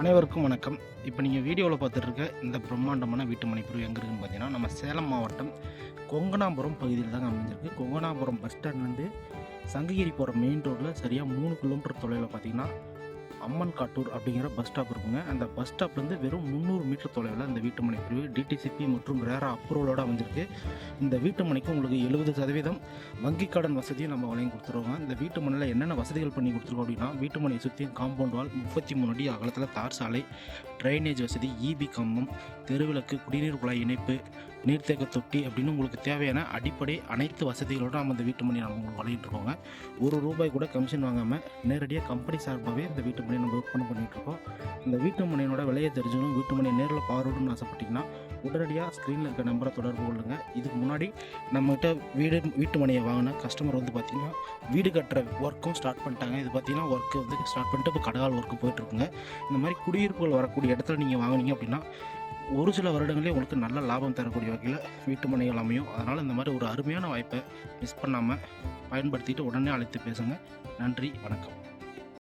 அனைவருக்கும் வணக்கம். இப்போ நீங்கள் வீடியோவில் பார்த்துட்டு இருக்க இந்த பிரம்மாண்டமான வீட்டு மனைப்பிரிவு எங்கே இருக்குன்னு பார்த்தீங்கன்னா நம்ம சேலம் மாவட்டம் கொங்கனாபுரம் பகுதியில் தாங்க அமைஞ்சிருக்கு. கொங்கனாபுரம் பஸ் ஸ்டாண்ட்லேருந்து சங்ககிரி போகிற மெயின் ரோட்டில் சரியாக மூணு கிலோமீட்டர் தொலைவில் பார்த்தீங்கன்னா அம்மன் காட்டூர் அப்படிங்கிற பஸ் ஸ்டாப் இருக்குங்க. அந்த பஸ் ஸ்டாப்லேருந்து வெறும் முந்நூறு மீட்டர் தொலைவில் இந்த வீட்டு மனை பிரிவு டிடிசிபி மற்றும் ரேரா அப்ரூவலோட அமைஞ்சிருக்கு. இந்த வீட்டு மனைக்கு உங்களுக்கு எழுபது சதவீதம் வங்கி கடன் வசதியும் நம்ம வழங்கி கொடுத்துருவோங்க. இந்த வீட்டு மனையில் என்னென்ன வசதிகள் பண்ணி கொடுத்துருக்கோம் அப்படின்னா வீட்டு மனையை காம்பவுண்ட் வால் முப்பத்தி மூணு அடி அகலத்தில் தார் சாலை ட்ரைனேஜ் வசதி இபி கம்பம் தெருவிளக்கு குடிநீர் குழாய் இணைப்பு நீர்த்தேக்க தொட்டி அப்படின்னு உங்களுக்கு தேவையான அடிப்படை அனைத்து வசதிகளோடு நம்ம இந்த வீட்டு மணி நம்ம உங்களுக்கு வழங்கிட்டு ஒரு ரூபாய் கூட கமிஷன் வாங்காமல் நேரடியாக கம்பெனி சார்பாகவே இந்த வீட்டு மணியை நம்ம விற்பனை பண்ணிட்டு இருக்கோம் இந்த வீட்டு மணியோட விலையை தெரிஞ்சுக்கணும். வீட்டு மணியை நேரில் பாருன்னு ஆசைப்பட்டீங்கன்னா உடனடியாக ஸ்க்ரீனில் இருக்க நம்பரை தொடர்பு கொள்ளுங்க. இதுக்கு முன்னாடி நம்மகிட்ட வீடு வீட்டு மனையை வாங்கின கஸ்டமர் வந்து பார்த்திங்கன்னா வீடு கட்டுற ஒர்க்கும் ஸ்டார்ட் பண்ணிட்டாங்க. இது பார்த்தீங்கன்னா ஒர்க்கு வந்து ஸ்டார்ட் பண்ணிட்டு இப்போ கடகால் ஒர்க்கு போயிட்டுருக்குங்க. இந்த மாதிரி குடியிருப்புகள் வரக்கூடிய இடத்துல நீங்கள் வாங்குனீங்க அப்படின்னா ஒரு சில வருடங்களே உங்களுக்கு நல்ல லாபம் தரக்கூடிய வகையில் வீட்டு மனைகள் அமையும். அதனால் இந்த மாதிரி ஒரு அருமையான வாய்ப்பை மிஸ் பண்ணாமல் பயன்படுத்திட்டு உடனே அழைத்து பேசுங்க. நன்றி வணக்கம்.